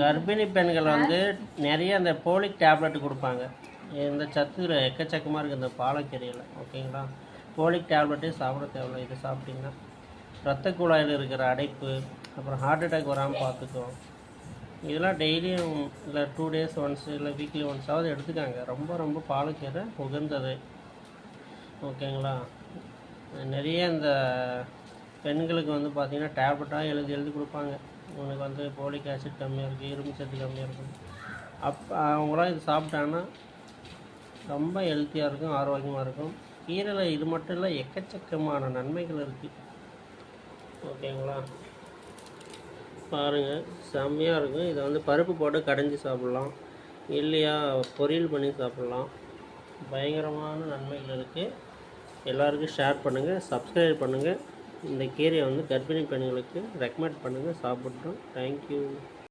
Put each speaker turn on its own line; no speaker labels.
கர்ப்பிணி பெண்கள் வந்து நிறைய அந்த போலிக் டேப்லெட் கொடுப்பாங்க. இந்த சத்து எக்கச்சக்கமாக இருக்குது இந்த பாலக்கீரையில். ஓகேங்களா? போலிக் டேப்லெட்டே சாப்பிட தேவையில்லை. இது சாப்பிட்டிங்கன்னா ரத்த குழாயில் இருக்கிற அடைப்பு அப்புறம் ஹார்ட் அட்டாக் வராமல் பார்த்துக்கும் இதெல்லாம் டெய்லியும் இல்லை டூ டேஸ் ஒன்ஸ் இல்லை வீக்லி ஒன்ஸாவது எடுத்துக்காங்க. ரொம்ப ரொம்ப பாலக்கீரை உகந்தது. ஓகேங்களா? நிறைய இந்த பெண்களுக்கு வந்து பார்த்திங்கன்னா டேப்லெட்டாக எழுதி எழுதி கொடுப்பாங்க. உனக்கு வந்து போலிக் ஆசிட் கம்மியாக இருக்குது இரும்பு சத்து கம்மியாக இருக்கும் அப்போ அவங்களாம் இது சாப்பிட்டாங்கன்னா ரொம்ப ஹெல்த்தியாக இருக்கும் ஆரோக்கியமாக இருக்கும். கீரையில் இது மட்டும் இல்லை எக்கச்சக்கமான நன்மைகள் இருக்குது ஓகேங்களா பாருங்கள் செம்மையாக இருக்கும். இதை வந்து பருப்பு போட்டு கடைஞ்சி சாப்பிட்லாம். இல்லையா பொரியல் பண்ணி சாப்பிட்லாம். பயங்கரமான நன்மைகள் இருக்குது எல்லாருக்கும் ஷேர் பண்ணுங்கள் சப்ஸ்கிரைப் பண்ணுங்கள் இந்த கீரையை வந்து கர்ப்பிணி பெண்களுக்கு ரெக்கமெண்ட் பண்ணுங்கள் சாப்பிட்றோம். தேங்க்யூ